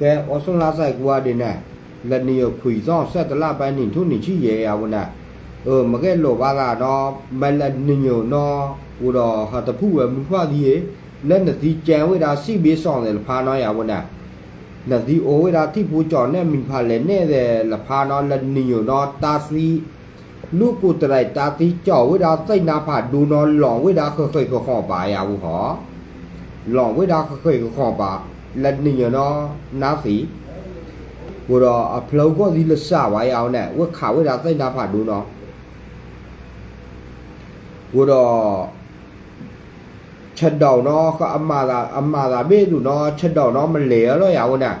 ကဲဩဆွန်လာဆိုင်ကွာဒီနဲ့လက်နီယခွေဆောင်ဆက်တလပိုင်းနေထုန်နေချီရဲရဝနာเออမကဲလောပါကတော့မလနညိုနော်ဟိုတော့ဟာတဖူဝမူဖာဒီလက်နတိကြံဝေတာစီဘေးဆောင်တယ်ဖာနော်ရဝနာလက်ဒီအိုဝေတာတိပူကြော်နဲ့မိဖာလဲနဲ့တယ်လဖာနော်လက်နညိုနော်တာစီလူကိုတရိုက်တာတိကြော်ဝေတာစိတ်နာဖာဒူနော်လောင်ဝေတာခွခွခွခေါပါရဘူးဟောလောင်ဝေတာခွခွခွခေါပါ လက်နညိုနော်နာစီဟိုတော့အဖလောကောဒီလဆဝါရအောင်နဲ့ဝက်ခါဝေတာစိတ်နာဖာဒူနော်ကိုတော့ချက်တော့နော်ကအမသာအမသာဘေးသူနော်ချက်တော့နော်မလဲတော့ရဘူးနာ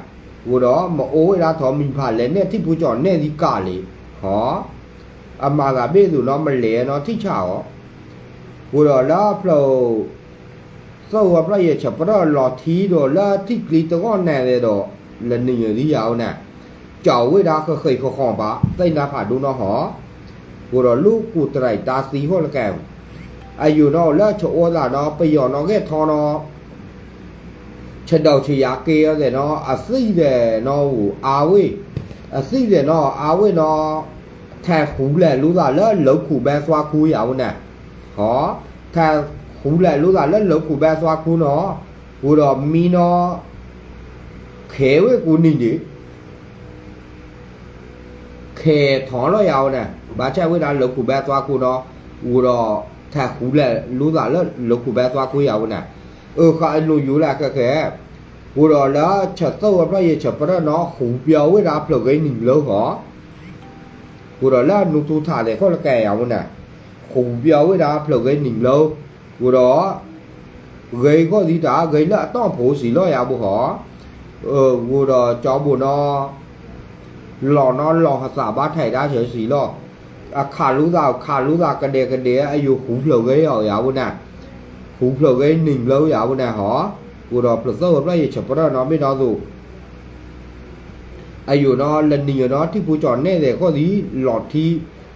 ကိုတော့မအိုးရတော့မိဖလဲနဲ့တိပူကြောနဲ့ဒီကလေဟောအမသာဘေးသူနော်မလဲနော်တိချောကိုတော့လာဖလို့ sau gặp lại chập đó lò thí đồ là thích lý tao con nè này đó lần này như thế nào nè cháu với đã có khởi khó khăn bá tay nà phải đu nó hó của đó lúc cụ trai ta xí hoa là kèm ai dù nó là chỗ là nó bây giờ nó ghét thò nó chân đầu chỉ giá kia để nó à xí để nó áo ấy à xí để nó áo ấy nó thà khủ lẻ lũ là lỡ lỡ khủ bè xoa khủ áo nè khó thà ဘူးလဲလို့သာလက်လုံးကိုပဲသွားခုနော်ကိုတော့မီနော်ခဲဝဲကိုနိနေခဲထော်လို့ရအောင်နဲ့ဘာချက်ဝဲတာလုံးကိုပဲသွားခုနော်ကိုတော့ထက်ခုလဲလို့သာလက်လုံးကိုပဲသွားခုရအောင်နဲ့အော်ခါလူယူလာကကဲကိုတော့လာချက်တော့ပြည့်ချက်ပြတော့နော်ခုပြောဝဲတာဖလုတ်ကိနေလို့ဟောကိုတော့လာနူတူထားတယ်ခေါ်လကဲရအောင်နဲ့ခုပြောဝဲတာဖလုတ်ကိနေလို့ ကိုတော့ဂိကောဒီတာဂိလအတော့ဖိုးစီလောရဘူးဟောအဲကိုတော့ကြောင်းဖို့နော်လော်နော်လော်ဟစာဘာထိုင်တာချေစီလောအခါလူသာခါလူသာကတဲ့ကတဲ့အယူခုဖလောက်ရဲ့ရောရဘူးနာခုဖလောက်ရဲ့နင်လောရဘူးနာဟောကိုတော့ပလစောပြရဲ့ချပရနော်မေတော့ဆိုအယူနော်လနီနော်တိပူကြော်နဲ့တဲ့ခေါ်ဒီလော်ထီ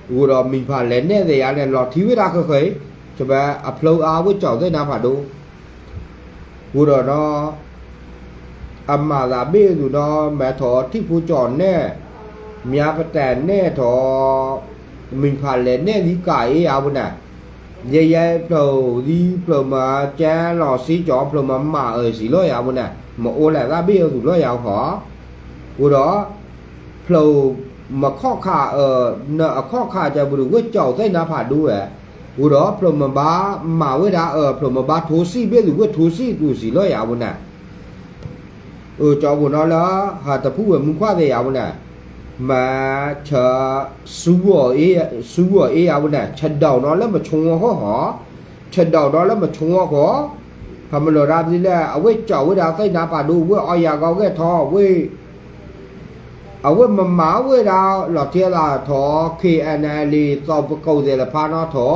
ကိုတော့မိဖာလဲနဲ့တဲ့ရတဲ့လော်ထီဝိတာခခဲ ချဘအဖလောအားဝကြော်တဲ့နာဖာတို့ကိုတော့နော်အမလာဘေးသူနော်မထော်တိပူကြော်နဲ့မြာပတန်နဲ့တော့ mình phải lên nè đi cài áo bên này ye ye pro đi pro mà cha lò xí chó pro mà mà ở xí lo áo bên này mà ô lại ra biết thủ lo áo hả ô đó pro mà khó khả ở nợ khó khả cho bự quét chậu thấy nó phải đu à ô đó pro mà ba mà với đã ở pro mà ဥရောပရမဘာမာဝေရာအပရမဘာထိုစီဘေလူဝထိုစီတူစီလောရဘူးနာအကြောဘူးနော်လားဟာတဖူဝမူခွတဲ့ရဘူးနာမာချစူဝအေးစူဝအေးရဘူးနာချက်တော့နော်လည်းမချုံဟောဟောချက်တော့တော့လည်းမချုံဟောဟောခမလောရာပြီလဲအဝိကြောဝေရာသိနာပါတို့ဝေအော်ရကောက်ကဲထောဝေ အဝတ်မမဝဲတာလော်ထဲလာထော KNL သောပကုတ်တယ်ဖာနော်ထော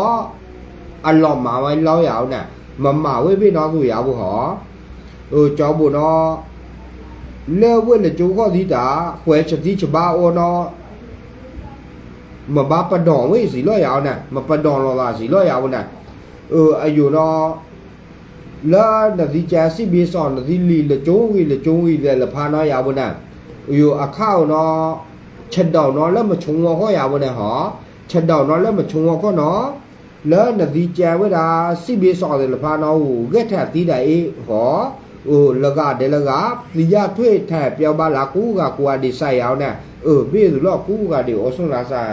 အလော်မဝဲလော်ရအောင်နဲ့မမဝဲပြီနော်ကိုရဘူးဟောဟိုကြောက်ဖို့နော်လဲဝဲလေကျိုးခေါ်သီးတာခွဲချတိချပါအော်နော်မဘာပဒွန်ဝေးစီလော်ရအောင်နဲ့မပဒွန်လော်လာစီလော်ရအောင်နဲ့ဟိုအယူနော်လာနဒီချာစီဘီဆောင်နဒီလီလကျုံးဝီလကျုံးဝီတဲ့လဖာနော်ရအောင်နဲ့ อยู่อาข้าวเนาะเช็ดดอกเนาะแล้วมาชงก็อย่าบ่ได้หอเช็ดดอกเนาะแล้วมาชงก็เนาะแล้วน่ะดีใจเวลาสิบีสอนเลยละพาเนาะเกแท้ตีได้หอโอ้ละกะเดละกะปิยะถ้วยแท้เปียวบาละกูกะกูอ่ะดิใส่เอาเนี่ยเออพี่สุรอกูกะดิออสุราใส่